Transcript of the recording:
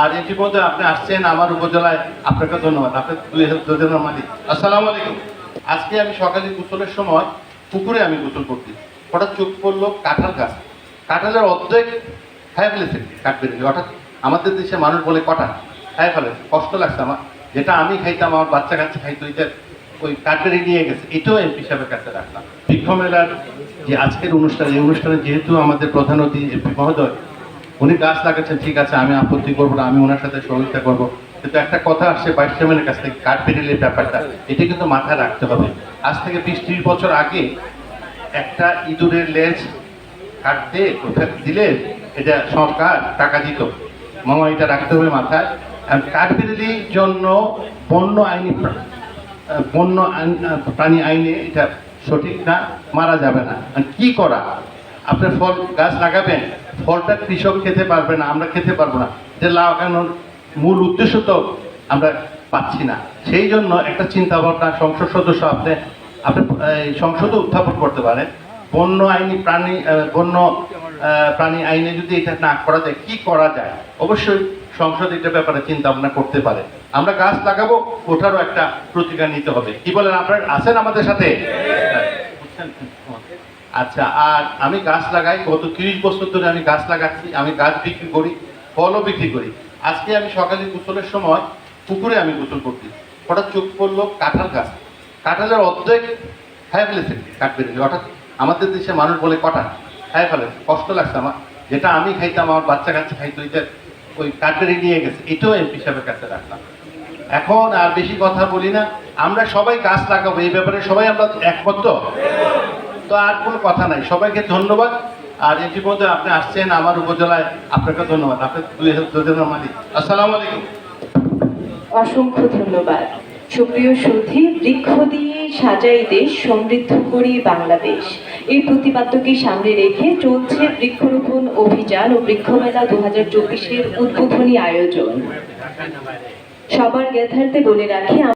আর ইতিমধ্যে আপনি আসছেন আমার উপজেলায়। আপনাকে ধন্যবাদ। আপনি দুই দুজনের মালিক আসসালামু আলাইকুম। আজকে আমি সকালে গোসলের সময় পুকুরে আমি গোসল করছি। হঠাৎ চোখ পড়ল কাঁঠাল গাছ। কাঁঠালের অর্ধেক খাই ফেলেছে কাঠ বেরিয়ে অর্থাৎ আমাদের দেশে মানুষ বলে কটা খাই ফেলেছে কষ্ট লাগছে আমার। যেটা আমি খাইতাম, আমার বাচ্চা কাচ্চা খাইতো এটা ওই কাঠবেরি নিয়ে গেছে। এটাও এমপি সাহেবের কাছে রাখলাম। বৃক্ষ মেলার যে আজকের অনুষ্ঠান, এই অনুষ্ঠানে যেহেতু আমাদের প্রধান অতিথি এমপি মহোদয় উনি গাছ লাগাচ্ছেন ঠিক আছে, আমি আপত্তি করব না, আমি ওনার সাথে সহযোগিতা করব। কিন্তু একটা কথা আসছে ভাইস চেয়ারম্যানের কাছ থেকে কাঠ বেরিলের ব্যাপারটা, এটা কিন্তু মাথায় রাখতে হবে। আজ থেকে বিশ ত্রিশ বছর আগে একটা ইঁদুরের লেজ কাটতে কোথায় দিলে এটা সরকার টাকা দিত। মামা, এটা রাখতে হবে মাথায়। আর কাঠবিরলির জন্য বন্য আইনি বন্য আইন- প্রাণী আইনে এটা সঠিক না, মারা যাবে না। কি করা? আপনি ফল, গাছ লাগাবেন, ফলটা কৃষক খেতে পারবে না, আমরা খেতে পারব না। এটা লাগানোর মূল উদ্দেশ্য তো আমরা পাচ্ছি না। সেই জন্য একটা চিন্তা ভাবনা সংসদ সদস্য আপনি আপনি সংসদে উত্থাপন করতে পারেন। বন্য আইনি প্রাণী বন্য প্রাণী আইনে যদি এটা না করা যায়, কি করা যায়? অবশ্যই সংসদ এটা ব্যাপারে চিন্তা ভাবনা করতে পারে। আমরা গাছ লাগাবো, ওটারও একটা প্রতিকার নিতে হবে। কি বলেন আপনার? আছেন আমাদের সাথে? আচ্ছা আর আমি গাছ লাগাই, গত তিরিশ বছর ধরে আমি গাছ লাগাচ্ছি, আমি গাছ বিক্রি করি, ফলও বিক্রি করি। আজকে আমি সকালে গোসলের সময় পুকুরে আমি গোসল করছি। হঠাৎ চোখ পড়ল কাঁঠাল গাছ। কাঁঠালের অর্ধেক খাই ফেলেছে, কাঠ অর্থাৎ আমাদের দেশে মানুষ বলে কটা খাই ফেলেছে। কষ্ট লাগছে আমার। যেটা আমি খাইতাম, আমার বাচ্চা কাচ্চা খাইতো ওইটা ওই কাঠ নিয়ে গেছে। এটাও এমপি সাহেবের কাছে রাখলাম। এখন আর বেশি কথা বলি না। আমরা সবাই গাছ লাগাবো, এই ব্যাপারে সবাই আমরা একমত। তো? তো আর কোনো কথা নাই। সবাইকে ধন্যবাদ। আর ইতিমধ্যে আপনি আসছেন আমার উপজেলায়, আপনাকে ধন্যবাদ। আপনি দুই দুজনের মালিক। আসসালামু আলাইকুম। অসংখ্য ধন্যবাদ। সুপ্রিয় সুধী, বৃক্ষ দিয়ে সাজাই দেশ, সমৃদ্ধ করি বাংলাদেশ। এই প্রতিপাদ্যকে সামনে রেখে চলছে বৃক্ষরোপণ অভিযান ও বৃক্ষমেলা দু হাজার চব্বিশের উদ্বোধনী আয়োজন। সবার জ্ঞাতার্থে বলে রাখি